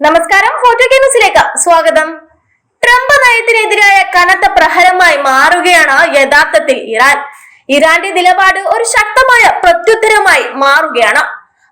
നമസ്കാരം ഫോട്ടോ ന്യൂസിലേക്ക് സ്വാഗതം. ട്രംപ് നയത്തിനെതിരായ കനത്ത പ്രഹരമായി മാറുകയാണ് യഥാർത്ഥത്തിൽ ഇറാൻ. ഇറാന്റെ നിലപാട് ഒരു ശക്തമായ പ്രത്യുത്തരമായി മാറുകയാണ്.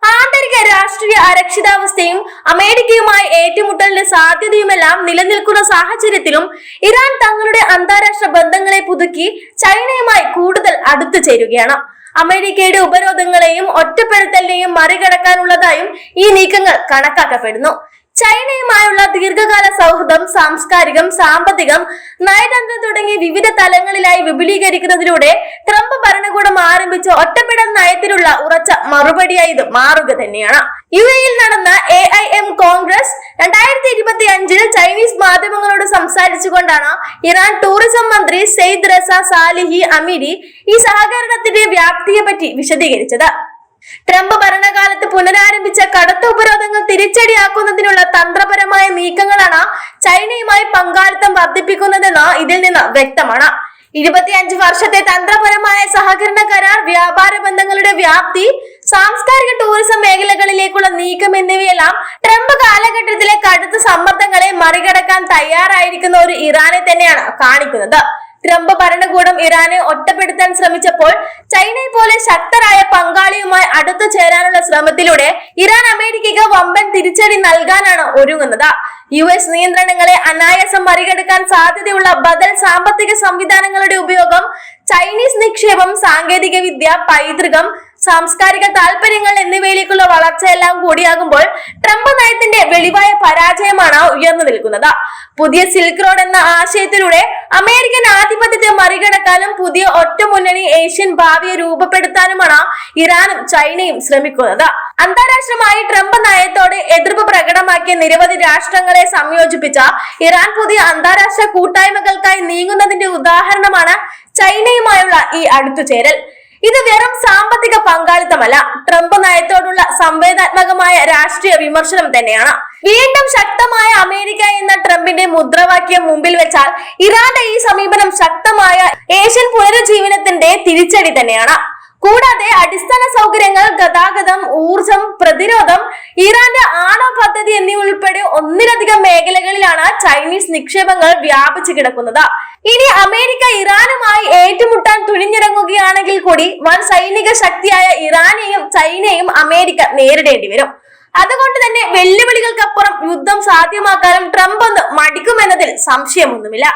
ആന്തരിക രാഷ്ട്രീയ അരക്ഷിതാവസ്ഥയും അമേരിക്കയുമായി ഏറ്റുമുട്ടലിന്റെ സാധ്യതയുമെല്ലാം നിലനിൽക്കുന്ന സാഹചര്യത്തിലും ഇറാൻ തങ്ങളുടെ അന്താരാഷ്ട്ര ബന്ധങ്ങളെ പുതുക്കി ചൈനയുമായി കൂടുതൽ അടുത്തു ചേരുകയാണ്. അമേരിക്കയുടെ ഉപരോധങ്ങളെയും ഒറ്റപ്പെടുത്തലിനെയും മറികടക്കാനുള്ളതായും ഈ നീക്കങ്ങൾ കണക്കാക്കപ്പെടുന്നു. ചൈനയുമായുള്ള ദീർഘകാല സൗഹൃദം സാംസ്കാരികം സാമ്പത്തികം നയതന്ത്രം തുടങ്ങി വിവിധ തലങ്ങളിലായി വിപുലീകരിക്കുന്നതിലൂടെ ട്രംപ് ഭരണകൂടം ആരംഭിച്ച ഒറ്റപ്പെടൽ നയത്തിലുള്ള ഉറച്ച മറുപടിയായി ഇത് മാറുക തന്നെയാണ്. യു എയിൽ നടന്ന എ ഐ എം കോൺഗ്രസ് രണ്ടായിരത്തി ഇരുപത്തി അഞ്ചിൽ ചൈനീസ് മാധ്യമങ്ങളോട് സംസാരിച്ചുകൊണ്ടാണ് ഇറാൻ ടൂറിസം മന്ത്രി സെയ്ദ് റസ സാലിഹി അമീരി ഈ സഹകരണത്തിന്റെ വ്യാപ്തിയെ പറ്റി വിശദീകരിച്ചത്. ട്രംപ് ഭരണകാലത്ത് പുനരാരംഭിച്ച കടുത്ത ഉപരോധങ്ങൾ തിരിച്ചടിയാക്കുന്നതിനുള്ള തന്ത്രപരമായ നീക്കങ്ങളാണ് ചൈനയുമായി പങ്കാളിത്തം വർദ്ധിപ്പിക്കുന്നതെന്ന് ഇതിൽ നിന്ന് വ്യക്തമാണ്. ഇരുപത്തിയഞ്ച് വർഷത്തെ തന്ത്രപരമായ സഹകരണ കരാർ വ്യാപാര ബന്ധങ്ങളുടെ വ്യാപ്തി സാംസ്കാരിക ടൂറിസം മേഖലകളിലേക്കുള്ള നീക്കം എന്നിവയെല്ലാം ട്രംപ് കാലഘട്ടത്തിലെ കടുത്ത സമ്മർദ്ദങ്ങളെ മറികടക്കാൻ തയ്യാറായിരിക്കുന്ന ഒരു ഇറാനെ തന്നെയാണ് കാണിക്കുന്നത്. ട്രംപ് ഭരണകൂടം ഇറാനെ ഒറ്റപ്പെടുത്താൻ ശ്രമിച്ചപ്പോൾ ചൈനയെ പോലെ ശക്തരായ പങ്കാളിയുമായി അടുത്തു ചേരാനുള്ള ശ്രമത്തിലൂടെ ഇറാൻ അമേരിക്കയ്ക്ക് വമ്പൻ തിരിച്ചടി നൽകാനാണ് ഒരുങ്ങുന്നത്. യു എസ് നിയന്ത്രണങ്ങളെ അനായാസം മറികടക്കാൻ സാധ്യതയുള്ള ബദൽ സാമ്പത്തിക സംവിധാനങ്ങളുടെ ഉപയോഗം ചൈനീസ് നിക്ഷേപം സാങ്കേതിക വിദ്യ പൈതൃകം സാംസ്കാരിക താല്പര്യങ്ങൾ എന്നിവയിലേക്കുള്ള വളർച്ചയെല്ലാം കൂടിയാകുമ്പോൾ ട്രംപ് നയത്തിന്റെ വെളിവായ പരാജയമാണ് ഉയർന്നു നിൽക്കുന്നത്. പുതിയ സിൽക്ക് റോഡ് എന്ന ആശയത്തിലൂടെ അമേരിക്കൻ ആധിപത്യത്തെ മറികടക്കാനും പുതിയ ഒറ്റമുന്നണി ഏഷ്യൻ ഭാവിയെ രൂപപ്പെടുത്താനുമാണ് ഇറാനും ചൈനയും ശ്രമിക്കുന്നത്. അന്താരാഷ്ട്രമായി ട്രംപ് നയത്തോട് എതിർപ്പ് പ്രകടമാക്കിയ നിരവധി രാഷ്ട്രങ്ങളെ സംയോജിപ്പിച്ച ഇറാൻ പുതിയ അന്താരാഷ്ട്ര കൂട്ടായ്മകൾക്കായി നീങ്ങുന്നതിന്റെ ഉദാഹരണമാണ് ചൈനയുമായുള്ള ഈ അടുത്തുചേരൽ. ഇത് വെറും സാമ്പത്തിക പങ്കാളിത്തമല്ല. ട്രംപ് നയത്തോടുള്ള സംവേദനാത്മകമായ രാഷ്ട്രീയ വിമർശനം തന്നെയാണ്. വീണ്ടും ശക്തമായ അമേരിക്ക എന്ന ട്രംപിന്റെ മുദ്രാവാക്യം മുമ്പിൽ വെച്ചാൽ ഇറാന്റെ ഈ സമീപനം ശക്തമായ ഏഷ്യൻ പുനരുജ്ജീവനത്തിന്റെ തിരിച്ചടി തന്നെയാണ്. കൂടാതെ അടിസ്ഥാന സൗകര്യങ്ങൾ ഗതാഗതം ഊർജം പ്രതിരോധം ഇറാന്റെ ആണവ പദ്ധതി എന്നിവ ഉൾപ്പെടെ ഒന്നിലധികം മേഖലകളിലാണ് ചൈനീസ് നിക്ഷേപങ്ങൾ വ്യാപിച്ചു കിടക്കുന്നത്. ഇനി അമേരിക്ക ഇറാനുമായി ഏറ്റുമുട്ടാൻ തുനിഞ്ഞിറങ്ങുകയാണെങ്കിൽ കൂടി വൻ സൈനിക ശക്തിയായ ഇറാനെയും ചൈനയും അമേരിക്ക നേരിടേണ്ടി വരും. അതുകൊണ്ട് തന്നെ വെല്ലുവിളികൾക്കപ്പുറം യുദ്ധം സാധ്യമാക്കാനും ട്രംപ് ഒന്ന് മടിക്കുമെന്നതിൽ സംശയമൊന്നുമില്ല.